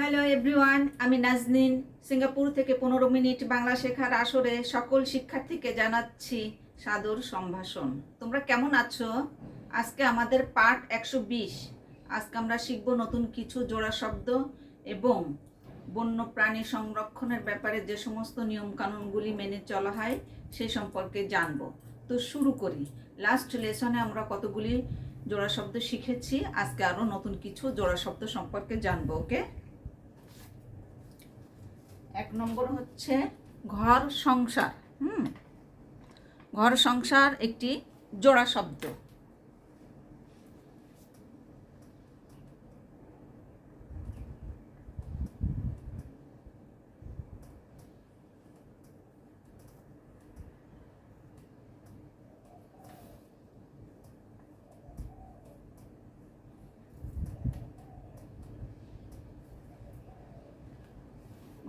Hello everyone আমি Naznin, Singapore থেকে পনেরো মিনিট বাংলা শেখার আসরে সকল শিক্ষার্থীকে জানাচ্ছি সাদর সম্ভাষণ। তোমরা কেমন আছো? আজকে আমাদের পার্ট একশো বিশ। আজকে আমরা শিখব নতুন কিছু জোড়া শব্দ এবং বন্য প্রাণী সংরক্ষণের ব্যাপারে যে সমস্ত নিয়মকানুনগুলি মেনে চলা হয় সে সম্পর্কে জানব। তো শুরু করি। লাস্ট লেসনে আমরা কতগুলি জোড়া শব্দ শিখেছি, আজকে আরও নতুন কিছু জোড়া শব্দ সম্পর্কে জানব ওকে এক নম্বর হচ্ছে ঘর সংসার হুম? ঘর সংসার একটি জোড়া শব্দ।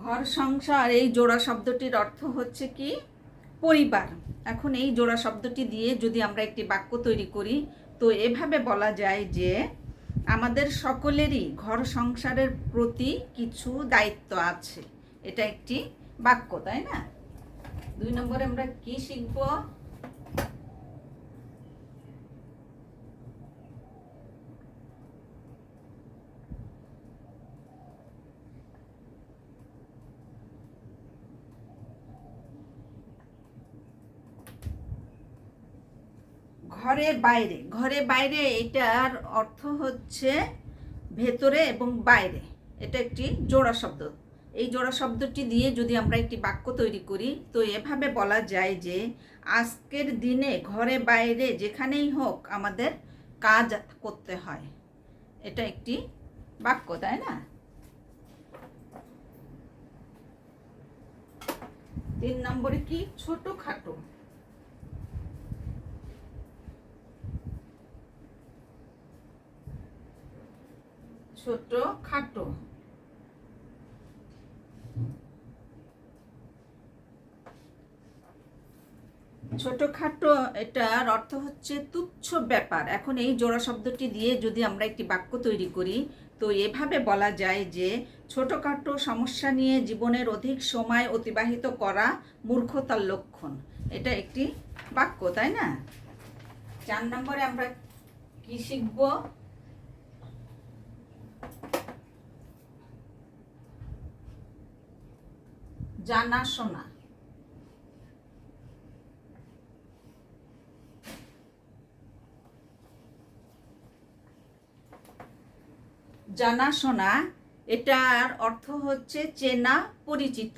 ঘর সংসার, এই জোড়া শব্দটির অর্থ হচ্ছে কি? পরিবার। এখন এই জোড়া শব্দটি দিয়ে যদি আমরা একটি বাক্য তৈরি করি, তো এভাবে বলা যায় যে আমাদের সকলেরই ঘর সংসারের প্রতি কিছু দায়িত্ব আছে। এটা একটি বাক্য, তাই না? দুই নম্বরে আমরা কি শিখব? ঘরে বাইরে। ঘরে বাইরে এটার অর্থ হচ্ছে ভেতরে এবং বাইরে। এটা একটি জোড়া শব্দ। এই জোড়া শব্দটি দিয়ে যদি আমরা একটি বাক্য তৈরি করি, তো এভাবে বলা যায় যে আজকের দিনে ঘরে বাইরে যেখানেই হোক আমাদের কাজ করতে হয়। এটা একটি বাক্য, তাই না? তিন নম্বরে কি? ছোট খাটো ছোট খাটো। ছোটখাটো এটার অর্থ হচ্ছে তুচ্ছ ব্যাপার। এখন এই জোড়া শব্দটি দিয়ে যদি আমরা একটি বাক্য তৈরি করি, তো এভাবে বলা যায় যে ছোটখাটো সমস্যা নিয়ে জীবনের অধিক সময় অতিবাহিত করা মূর্খতার লক্ষণ। এটা একটি বাক্য, তাই না? চার নম্বরে আমরা কি শিখব? জানাশোনা। জানাশোনা, এটার অর্থ হচ্ছে চেনা পরিচিত।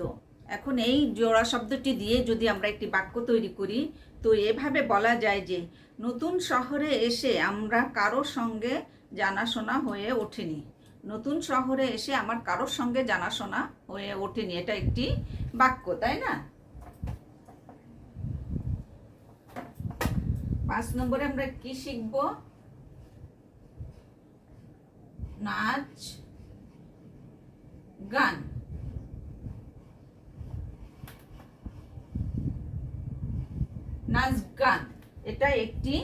এখন এই জোড়া শব্দটি দিয়ে যদি আমরা একটি বাক্য তৈরি করি, তো এভাবে বলা যায় যে, নতুন শহরে এসে আমরা কারোর সঙ্গে জানাশোনা হয়ে ওঠেনি। নতুন শহরে এসে আমার কারোর সঙ্গে জানাশোনা হয়ে ওঠেনি, এটা একটি বাক্য, তাই না? পাঁচ নম্বরে আমরা কি শিখব? নাচ, গান। নাচ, গান, এটা একটি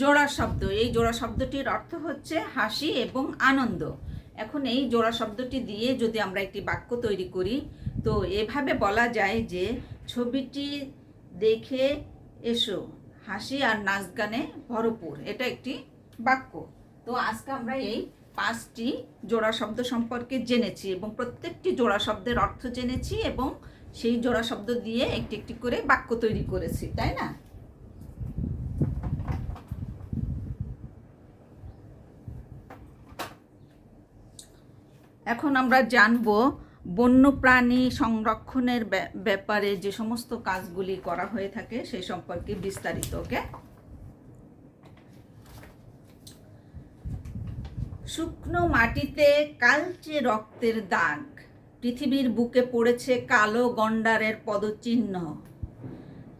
জোড়া শব্দ। এই জোড়া শব্দটির অর্থ হচ্ছে হাসি এবং আনন্দ। এখন এই জোড়া শব্দটি দিয়ে যদি আমরা একটি বাক্য তৈরি করি, তো এভাবে বলা যায় যে ছবিটি দেখে এসো, হাসি আর নাচ গানে ভরপুর। এটা একটি বাক্য। তো আজকে আমরা এই পাঁচটি জোড়া শব্দ সম্পর্কে জেনেছি এবং প্রত্যেকটি জোড়া শব্দের অর্থ জেনেছি এবং সেই জোড়া শব্দ দিয়ে একটি একটি করে বাক্য তৈরি করেছি, তাই না? এখন আমরা জানব বন্যপ্রাণী সংরক্ষণের ব্যাপারে যে সমস্ত কাজগুলি করা হয়ে থাকে সেই সম্পর্কে বিস্তারিত, ওকে? শুকনো মাটিতে কালচে রক্তের দাগ। পৃথিবীর বুকে পড়েছে কালো গন্ডারের পদচিহ্ন।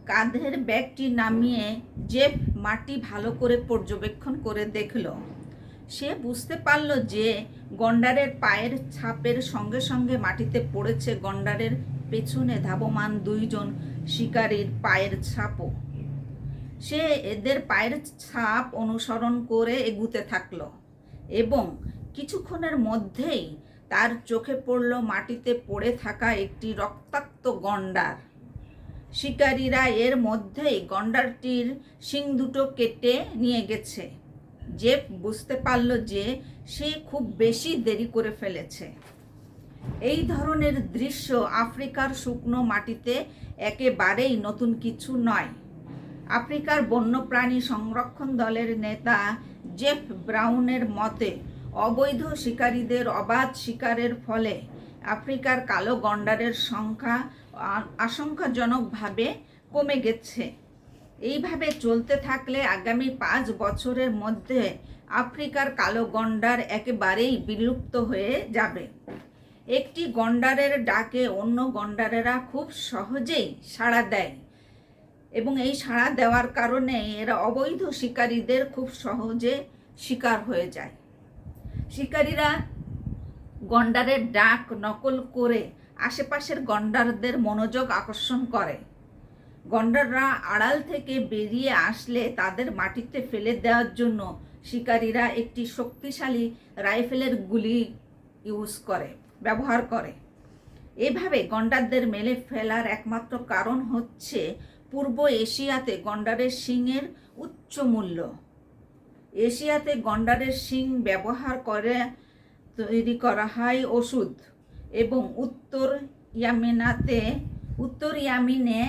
কাঁধের ব্যাগটি নামিয়ে জেফ মাটি ভালো করে পর্যবেক্ষণ করে দেখল। সে বুঝতে পারল যে গন্ডারের পায়ের ছাপের সঙ্গে সঙ্গে মাটিতে পড়েছে গন্ডারের পেছনে ধাবমান দুইজন শিকারীর পায়ের ছাপও। সে এদের পায়ের ছাপ অনুসরণ করে এগুতে থাকল এবং কিছুক্ষণের মধ্যেই তার চোখে পড়ল মাটিতে পড়ে থাকা একটি রক্তাক্ত গন্ডার। শিকারীরা এর মধ্যেই গন্ডারটির শিং দুটো কেটে নিয়ে গেছে। জেফ বুঝতে পারল যে সে খুব বেশি দেরি করে ফেলেছে। এই ধরনের দৃশ্য আফ্রিকার শুকনো মাটিতে একেবারেই নতুন কিছু নয়। আফ্রিকার বন্যপ্রাণী সংরক্ষণ দলের নেতা জেফ ব্রাউনের মতে, অবৈধ শিকারীদের অবাধ শিকারের ফলে আফ্রিকার কালো গন্ডারের সংখ্যা আশঙ্কাজনকভাবে কমে গেছে। এইভাবে চলতে থাকলে আগামী পাঁচ বছরের মধ্যে আফ্রিকার কালো গন্ডার একেবারেই বিলুপ্ত হয়ে যাবে। একটি গন্ডারের ডাকে অন্য গন্ডারেরা খুব সহজেই সাড়া দেয় এবং এই সাড়া দেওয়ার কারণে এরা অবৈধ শিকারীদের খুব সহজে শিকার হয়ে যায়। শিকারীরা গন্ডারের ডাক নকল করে আশেপাশের গন্ডারদের মনোযোগ আকর্ষণ করে। গন্ডাররা আড়াল থেকে বেরিয়ে আসলে তাদের মাটিতে ফেলে দেওয়ার জন্য শিকারীরা একটি শক্তিশালী রাইফেলের গুলি ইউজ করে, ব্যবহার করে। এভাবে গন্ডারদের মেলে ফেলার একমাত্র কারণ হচ্ছে পূর্ব এশিয়াতে গন্ডারের শিংয়ের উচ্চ মূল্য। এশিয়াতে গন্ডারের শিং ব্যবহার করে তৈরি করা হয় ওষুধ এবং উত্তর ইয়ামিনাতে, উত্তর ইয়ামিনে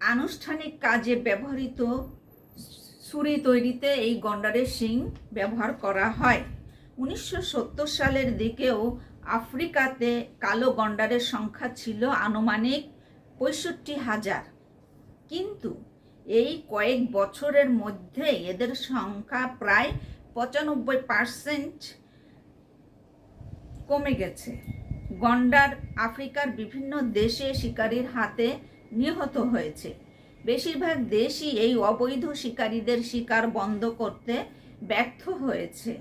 আনুষ্ঠানিক কাজে ব্যবহৃত ছুরি তৈরিতে এই গন্ডারের শিং ব্যবহার করা হয়। উনিশশো সত্তর সালের দিকেও আফ্রিকাতে কালো গন্ডারের সংখ্যা ছিল আনুমানিক পঁয়ষট্টি হাজার। কিন্তু এই কয়েক বছরের মধ্যে এদের সংখ্যা প্রায় পঁচানব্বই পার্সেন্ট কমে গেছে। গন্ডার আফ্রিকার বিভিন্ন দেশে শিকারীর হাতে নিহত হয়েছে। বেশিরভাগ দেশই এই অবৈধ শিকারীদের শিকার বন্ধ করতে ব্যর্থ হয়েছে।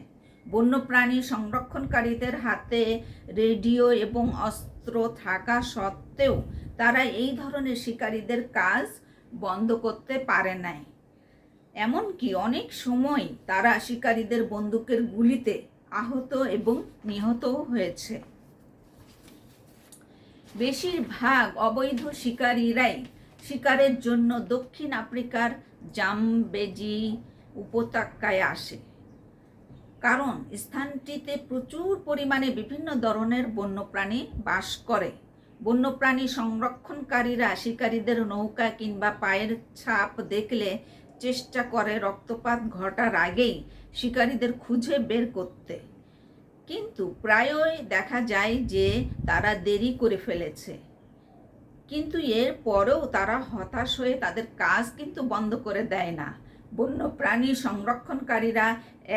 বন্যপ্রাণী সংরক্ষণকারীদের হাতে রেডিও এবং অস্ত্র থাকা সত্ত্বেও তারা এই ধরনের শিকারীদের কাজ বন্ধ করতে পারে নাই। এমনকি অনেক সময় তারা শিকারীদের বন্দুকের গুলিতে আহত এবং নিহতও হয়েছে। বেশিরভাগ অবৈধ শিকারীরাই শিকারের জন্য দক্ষিণ আফ্রিকার জামবেজি উপত্যকায় আসে। কারণ স্থানটিতে প্রচুর পরিমাণে বিভিন্ন ধরনের বন্যপ্রাণী বাস করে। বন্যপ্রাণী সংরক্ষণকারীরা শিকারীদের নৌকা কিংবা পায়ের ছাপ দেখলে চেষ্টা করে রক্তপাত ঘটার আগেই শিকারীদের খুঁজে বের করতে। কিন্তু প্রায়ই দেখা যায় যে তারা দেরি করে ফেলেছে। কিন্তু এর পরেও তারা হতাশ হয়ে তাদের কাজ কিন্তু বন্ধ করে দেয় না। বন্যপ্রাণী সংরক্ষণকারীরা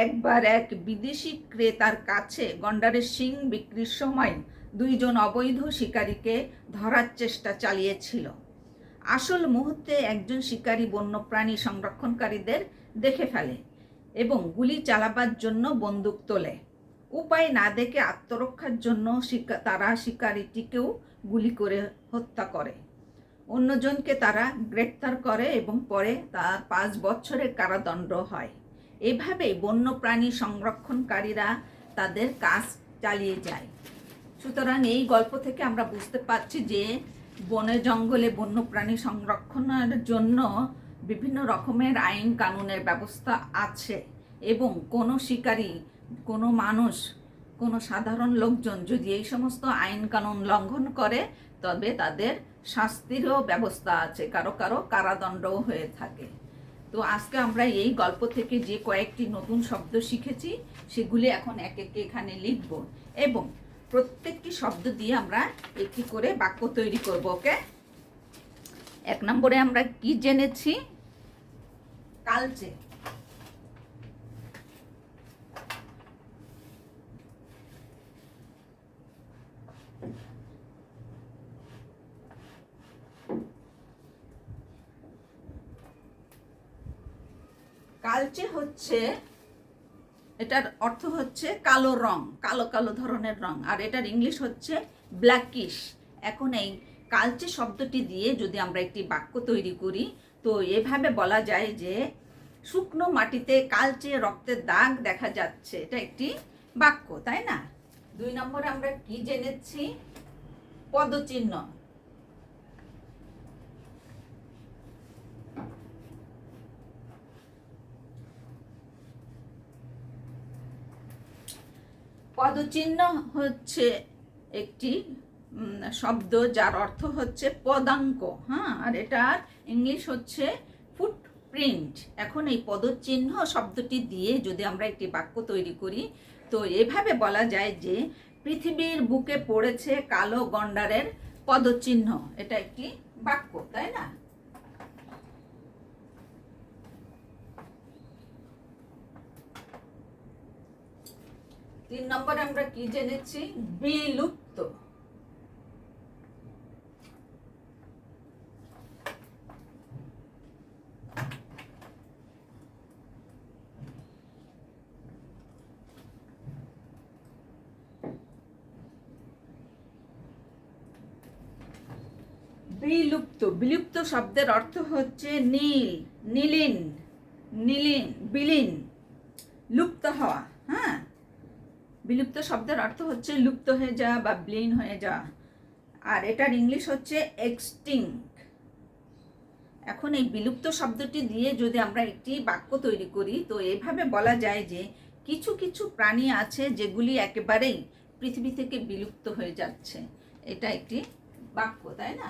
একবার এক বিদেশি ক্রেতার কাছে গন্ডারের শিং বিক্রির সময় দুইজন অবৈধ শিকারীকে ধরার চেষ্টা চালিয়েছিল। আসল মুহূর্তে একজন শিকারী বন্যপ্রাণী সংরক্ষণকারীদের দেখে ফেলে এবং গুলি চালাবার জন্য বন্দুক তোলে। উপায় না দেখে আত্মরক্ষার জন্য তারা শিকারীটিকেও গুলি করে হত্যা করে। অন্যজনকে তারা গ্রেপ্তার করে এবং পরে তার পাঁচ বছরের কারাদণ্ড হয়। এভাবেই বন্যপ্রাণী সংরক্ষণকারীরা তাদের কাজ চালিয়ে যায়। সুতরাং এই গল্প থেকে আমরা বুঝতে পারছি যে বনে জঙ্গলে বন্যপ্রাণী সংরক্ষণের জন্য বিভিন্ন রকমের আইন কানুনের ব্যবস্থা আছে এবং কোনো শিকারী কোনো মানুষ, কোনো সাধারণ লোকজন যদি এই সমস্ত আইন কানুন লঙ্ঘন করে, তবে তাদের শাস্তিরও ব্যবস্থা আছে, কারও কারও কারাদণ্ডও হয়ে থাকে। তো আজকে আমরা এই গল্প থেকে যে কয়েকটি নতুন শব্দ শিখেছি, সেগুলি এখন এক এক এখানে লিখব এবং প্রত্যেকটি শব্দ দিয়ে আমরা একটি করে বাক্য তৈরি করব, ওকে? এক নম্বরে আমরা কি জেনেছি? কালচে। কালচে হচ্ছে, এটার অর্থ হচ্ছে কালো রং, কালো কালো ধরনের রং। আর এটার ইংলিশ হচ্ছে ব্ল্যাকিশ এখন এই কালচে শব্দটি দিয়ে যদি আমরা একটি বাক্য তৈরি করি, তো এভাবে বলা যায় যে শুকনো মাটিতে কালচে রক্তের দাগ দেখা যাচ্ছে। এটা একটি বাক্য, তাই না? দুই নম্বরে আমরা কি জেনেছি? পদচিহ্ন। পদচিহ্ন হচ্ছে একটি শব্দ যার অর্থ হচ্ছে পদাঙ্ক হ্যাঁ? আর এটার ইংলিশ হচ্ছে ফুটপ্রিন্ট এখন এই পদচিহ্ন শব্দটি দিয়ে যদি আমরা একটি বাক্য তৈরি করি, তো এভাবে বলা যায় যে পৃথিবীর বুকে পড়েছে কালো গন্ডারের পদচিহ্ন। এটা একটি বাক্য, তাই না? তিন নম্বরে আমরা কি জেনেছি? বিলুপ্ত। বিলুপ্ত। বিলুপ্ত শব্দের অর্থ হচ্ছে নীল, নীলিন নীলিন, বিলীন, লুপ্ত হওয়া হ্যাঁ? বিলুপ্ত শব্দের অর্থ হচ্ছে লুপ্ত হয়ে যাওয়া বা ব্লিন হয়ে যাওয়া। আর এটার ইংলিশ হচ্ছে এক্সটিং এখন এই বিলুপ্ত শব্দটি দিয়ে যদি আমরা একটি বাক্য তৈরি করি, তো এভাবে বলা যায় যে কিছু কিছু প্রাণী আছে যেগুলি একেবারেই পৃথিবী থেকে বিলুপ্ত হয়ে যাচ্ছে। এটা একটি বাক্য, তাই না?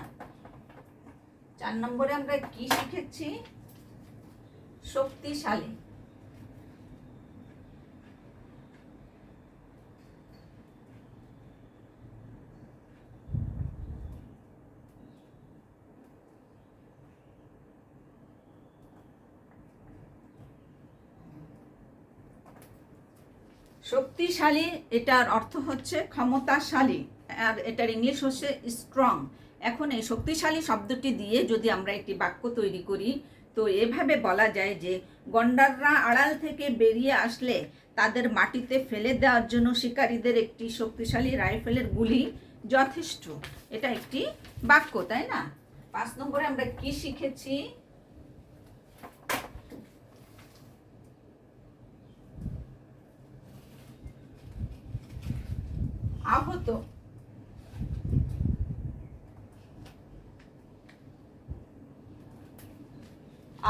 চার নম্বরে আমরা কি শিখেছি? শক্তিশালী। শক্তিশালী, এটার অর্থ হচ্ছে ক্ষমতাশালী, আর এটার ইংলিশ হচ্ছে স্ট্রং এখন এই শক্তিশালী শব্দটি দিয়ে যদি আমরা একটি বাক্য তৈরি করি, তো এভাবে বলা যায় যে গন্ডাররা আড়াল থেকে বেরিয়ে আসলে তাদের মাটিতে ফেলে দেওয়ার জন্য শিকারীদের একটি শক্তিশালী রাইফেলের গুলি যথেষ্ট। এটা একটি বাক্য, তাই না? পাঁচ নম্বরে আমরা কি শিখেছি? আহত।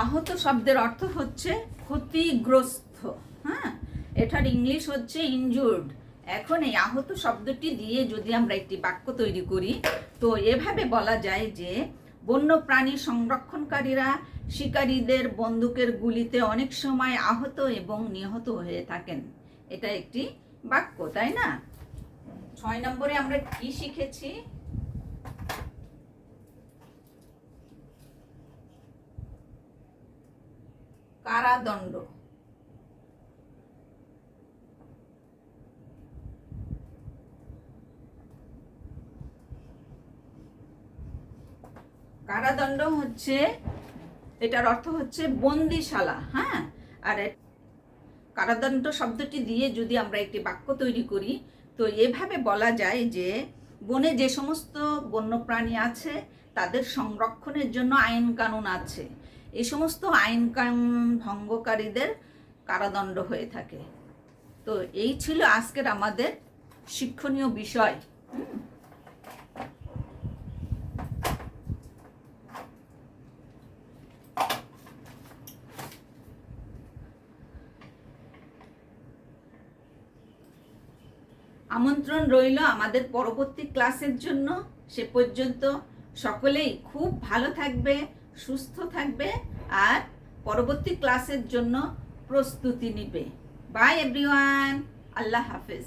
আহত শব্দের অর্থ হচ্ছে ক্ষতিগ্রস্ত হ্যাঁ? এটার ইংলিশ হচ্ছে ইনজুর্ড এখন এই আহত শব্দটি দিয়ে যদি আমরা একটি বাক্য তৈরি করি, তো এভাবে বলা যায় যে বন্য প্রাণী সংরক্ষণকারীরা শিকারীদের বন্দুকের গুলিতে অনেক সময় আহত এবং নিহত হয়ে থাকেন। এটা একটি বাক্য, তাই না? ছয় নম্বরে আমরা কি শিখেছি? কারাদণ্ড। কারাদণ্ড হচ্ছে, এটার অর্থ হচ্ছে বন্দিশালা হ্যাঁ? আর কারাদণ্ড শব্দটি দিয়ে যদি আমরা একটি বাক্য তৈরি করি তো এভাবে বলা যায় যে, বনে যে সমস্ত বন্যপ্রাণী আছে, তাদের সংরক্ষণের জন্য আইন কানুন আছে। এই সমস্ত আইন কানুন ভঙ্গকারীদের কারাদণ্ড হয়ে থাকে। তো এই ছিল আজকের আমাদের শিক্ষণীয় বিষয়। আমন্ত্রণ রইল আমাদের পরবর্তী ক্লাসের জন্য। সে পর্যন্ত সকলেই খুব ভালো থাকবে, সুস্থ থাকবে আর পরবর্তী ক্লাসের জন্য প্রস্তুতি নিবে। বাই এভরিওয়ান আল্লাহ হাফেজ।